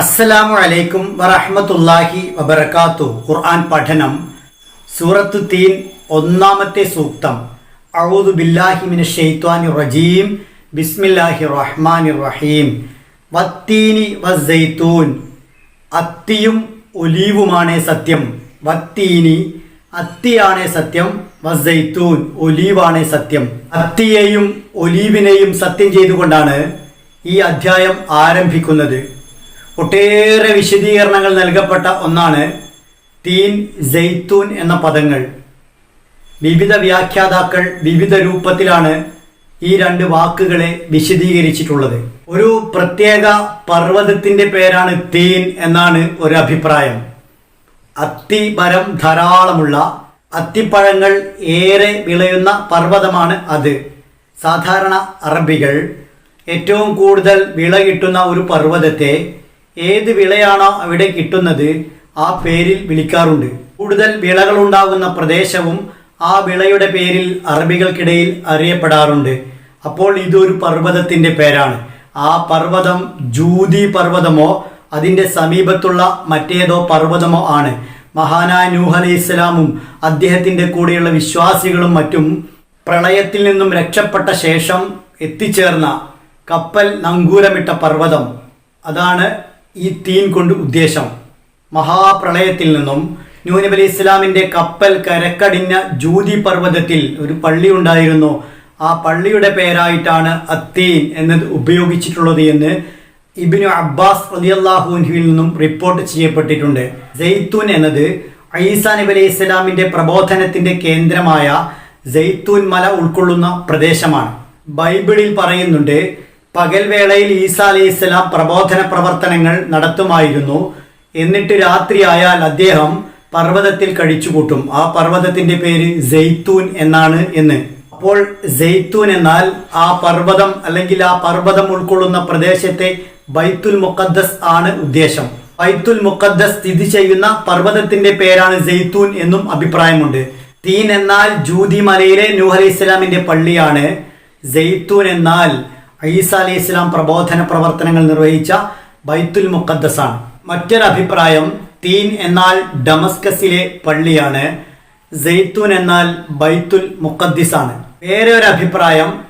അസ്സലാമു അലൈക്കും വറഹ്മത്തുള്ളാഹി വബറകാത്തു. ഖുർആൻ പഠനം സൂറത്ത് തീൻ ഒന്നാമത്തെ സൂക്തം. അഊദു ബില്ലാഹി മിന ശൈത്വാനിർ റജീം. ബിസ്മില്ലാഹി റഹ്മാനി റഹീം. വത്തീനി വസ്സൈത്തൂൻ. അത്തിയും ഒലീവുമാണ് സത്യം. വത്തീനി അത്തിയാണ് സത്യം. വസ്സൈത്തൂൻ ഒലീവാണ് സത്യം. അത്തിയെയും ഒലീവിനെയും സത്യം ചെയ്തുകൊണ്ടാണ് ഈ അധ്യായം ആരംഭിക്കുന്നത്. ഒട്ടേറെ വിശദീകരണങ്ങൾ നൽകപ്പെട്ട ഒന്നാണ് തീൻ ജെയ്ത്തൂൻ എന്ന പദങ്ങൾ. വിവിധ വ്യാഖ്യാതാക്കൾ വിവിധ രൂപത്തിലാണ് ഈ രണ്ട് വാക്കുകളെ വിശദീകരിച്ചിട്ടുള്ളത്. ഒരു പ്രത്യേക പർവതത്തിന്റെ പേരാണ് തീൻ എന്നാണ് ഒരു അഭിപ്രായം. അത്തിമരം ധാരാളമുള്ള അത്തിപ്പഴങ്ങൾ ഏറെ വിളയുന്ന പർവതമാണ് അത്. സാധാരണ അറബികൾ ഏറ്റവും കൂടുതൽ വിള കിട്ടുന്ന ഒരു പർവതത്തെ ഏത് വിളയാണോ അവിടെ കിട്ടുന്നത് ആ പേരിൽ വിളിക്കാറുണ്ട്. കൂടുതൽ വിളകൾ ഉണ്ടാകുന്ന പ്രദേശവും ആ വിളയുടെ പേരിൽ അറബികൾക്കിടയിൽ അറിയപ്പെടാറുണ്ട്. അപ്പോൾ ഇതൊരു പർവതത്തിന്റെ പേരാണ്. ആ പർവതം ജൂതി പർവതമോ അതിന്റെ സമീപത്തുള്ള മറ്റേതോ പർവതമോ ആണ്. മഹാനായ നൂഹ് അലൈഹി ഇസ്ലാമും അദ്ദേഹത്തിന്റെ കൂടെയുള്ള വിശ്വാസികളും മറ്റും പ്രളയത്തിൽ നിന്നും രക്ഷപ്പെട്ട ശേഷം എത്തിച്ചേർന്ന കപ്പൽ നങ്കൂരമിട്ട പർവതം. അതാണ് ഈ തീൻ കൊണ്ട് ഉദ്ദേശം. മഹാപ്രളയത്തിൽ നിന്നും ന്യൂനബലി ഇസ്ലാമിന്റെ ഇസ്ലാമിന്റെ കപ്പൽ കരക്കടിഞ്ഞ ജൂതി പർവതത്തിൽ ഒരു പള്ളി ഉണ്ടായിരുന്നു. ആ പള്ളിയുടെ പേരായിട്ടാണ് അത്തീൻ എന്നത് ഉപയോഗിച്ചിട്ടുള്ളത് എന്ന് ഇബിനു അബ്ബാസ് റലിയല്ലാഹുവിൽ നിന്നും റിപ്പോർട്ട് ചെയ്യപ്പെട്ടിട്ടുണ്ട്. ജെയ്ത്തൂൻ എന്നത് ഐസാ നബി അലൈഹി ഇസ്ലാമിന്റെ പ്രബോധനത്തിന്റെ കേന്ദ്രമായ ജെയ്ത്തൂൻ മല ഉൾക്കൊള്ളുന്ന പ്രദേശമാണ്. ബൈബിളിൽ പറയുന്നുണ്ട് പകൽവേളയിൽ ഈസാ അലൈഹി ഇസ്ലാം പ്രബോധന പ്രവർത്തനങ്ങൾ നടത്തുമായിരുന്നു. എന്നിട്ട് രാത്രിയായാൽ അദ്ദേഹം പർവതത്തിൽ കഴിച്ചുകൂട്ടും. ആ പർവതത്തിന്റെ പേര് ജെയ്ത്തൂൻ എന്നാണ് എന്ന്. അപ്പോൾ ജെയ്ത്തൂൻ എന്നാൽ ആ പർവതം അല്ലെങ്കിൽ ആ പർവതം ഉൾക്കൊള്ളുന്ന പ്രദേശത്തെ ബൈത്തുൽ മുഖദ്ദസ് ആണ് ഉദ്ദേശം. ബൈത്തുൽ മുഖദ്ദസ് സ്ഥിതി ചെയ്യുന്ന പർവതത്തിന്റെ പേരാണ് ജെയ്ത്തൂൻ എന്നും അഭിപ്രായമുണ്ട്. തീൻ എന്നാൽ ജൂതി മലയിലെ നൂഹ് അലൈഹി ഇസ്ലാമിന്റെ പള്ളിയാണ്. ജെയ്ത്തൂൻ എന്നാൽ ഈസ അലി ഇസ്ലാം പ്രബോധന പ്രവർത്തനങ്ങൾ നിർവഹിച്ച ബൈത്തുൽ മുഖദ്ദസ് ആണ് മറ്റൊരു അഭിപ്രായം തീൻ എന്നാൽ ഡമസ്കസിലെ പള്ളിയാണ് ജെയ്ത്തൂൻ എന്നാൽ ബൈത്തുൽ മുഖദ്ദിസ് ആണ് വേറെ ഒരു അഭിപ്രായം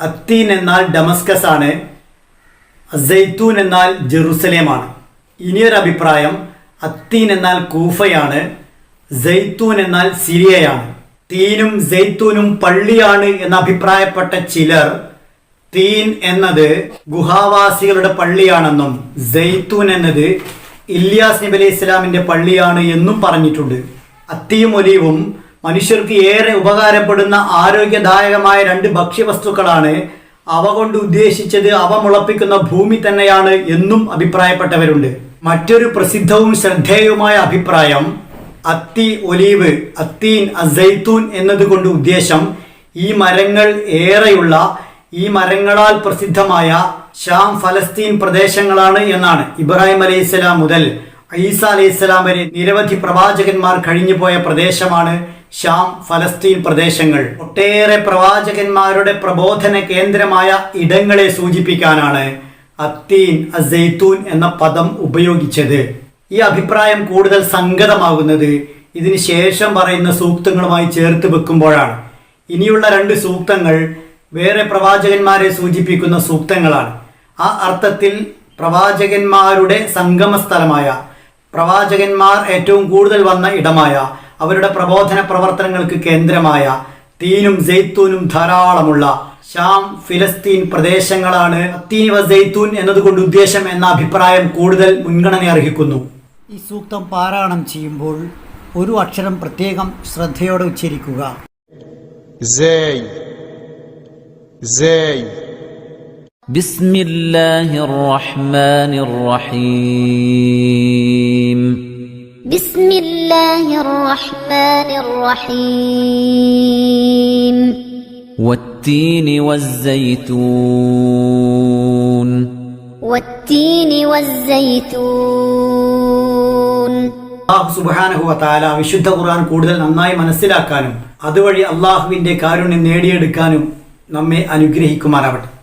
അത്തീൻ എന്നാൽ ഡമസ്കസ് ആണ് ജെയ്ത്തൂൻ എന്നാൽ ജെറുസലേമാണ്. ഇനിയൊരു അഭിപ്രായം അത്തീൻ എന്നാൽ കൂഫയാണ് ജെയ്ത്തൂൻ എന്നാൽ സിരിയയാണ്. തീനും ജെയ്ത്തൂനും പള്ളിയാണ് എന്ന് അഭിപ്രായപ്പെട്ട ചിലർ തീൻ എന്നത് ഗുഹാവാസികളുടെ പള്ളിയാണെന്നും ജെയ്ത്തൂൻ എന്നത് ഇല്യാസ് നബി അലൈഹി ഇസ്ലാമിന്റെ പള്ളിയാണ് എന്നും പറഞ്ഞിട്ടുണ്ട്. അത്തിയും ഒലിവും മനുഷ്യർക്ക് ഏറെ ഉപകാരപ്പെടുന്ന ആരോഗ്യദായകമായ രണ്ട് ഭക്ഷ്യവസ്തുക്കളാണ് അവ കൊണ്ട് ഉദ്ദേശിച്ചത് അവ മുളപ്പിക്കുന്ന ഭൂമി തന്നെയാണ് എന്നും അഭിപ്രായപ്പെട്ടവരുണ്ട്. മറ്റൊരു പ്രസിദ്ധവും ശ്രദ്ധേയവുമായ അഭിപ്രായം അത്തി ഒലീവ് അത്തീൻ അസൈത്തൂൻ എന്നതുകൊണ്ട് ഉദ്ദേശം ഈ മരങ്ങൾ ഏറെയുള്ള ഈ മരങ്ങളാൽ പ്രസിദ്ധമായ ഷാം ഫലസ്തീൻ പ്രദേശങ്ങളാണ് എന്നാണ് ഇബ്രാഹിം അലൈഹി സ്വലാം മുതൽ ഈസ അലൈഹി സ്വലാം വരെ നിരവധി പ്രവാചകന്മാർ കഴിഞ്ഞുപോയ പ്രദേശമാണ് ഷാം ഫലസ്തീൻ പ്രദേശങ്ങൾ. ഒട്ടേറെ പ്രവാചകന്മാരുടെ പ്രബോധന കേന്ദ്രമായ ഇടങ്ങളെ സൂചിപ്പിക്കാനാണ് അത്തീൻ അസൈത്തൂൻ എന്ന പദം ഉപയോഗിച്ചത്. ഈ അഭിപ്രായം കൂടുതൽ സംഗതമാകുന്നത് ഇതിന് ശേഷം പറയുന്ന സൂക്തങ്ങളുമായി ചേർത്ത് വെക്കുമ്പോഴാണ്. ഇനിയുള്ള രണ്ട് സൂക്തങ്ങൾ വേറെ പ്രവാചകന്മാരെ സൂചിപ്പിക്കുന്ന സൂക്തങ്ങളാണ്. ആ അർത്ഥത്തിൽ പ്രവാചകന്മാരുടെ സംഗമ സ്ഥലമായ പ്രവാചകന്മാർ ഏറ്റവും കൂടുതൽ വന്ന ഇടമായ അവരുടെ പ്രബോധന പ്രവർത്തനങ്ങൾക്ക് കേന്ദ്രമായ തീനും ജെയ്ത്തൂനും ധാരാളമുള്ള ഷാം ഫിലസ്തീൻ പ്രദേശങ്ങളാണ് അത്തീനിവ ജെയ്ത്തൂൻ എന്നതുകൊണ്ട് ഉദ്ദേശം എന്ന അഭിപ്രായം കൂടുതൽ മുൻഗണന അർഹിക്കുന്നു. ഈ സൂക്തം പാരായണം ചെയ്യുമ്പോൾ ഒരു അക്ഷരം പ്രത്യേകം ശ്രദ്ധയോടെ ഉച്ചരിക്കുക. زي زي بسم الله الرحمن الرحيم بسم الله الرحمن الرحيم والتين والزيتون والتين والزيتون അള്ളാഹു സുബാനഹു താല വിശുദ്ധ ഖുർആൻ കൂടുതൽ നന്നായി മനസ്സിലാക്കാനും അതുവഴി അള്ളാഹുവിന്റെ കാരുണ്യം നേടിയെടുക്കാനും നമ്മെ അനുഗ്രഹിക്കുമാറാവട്ടെ.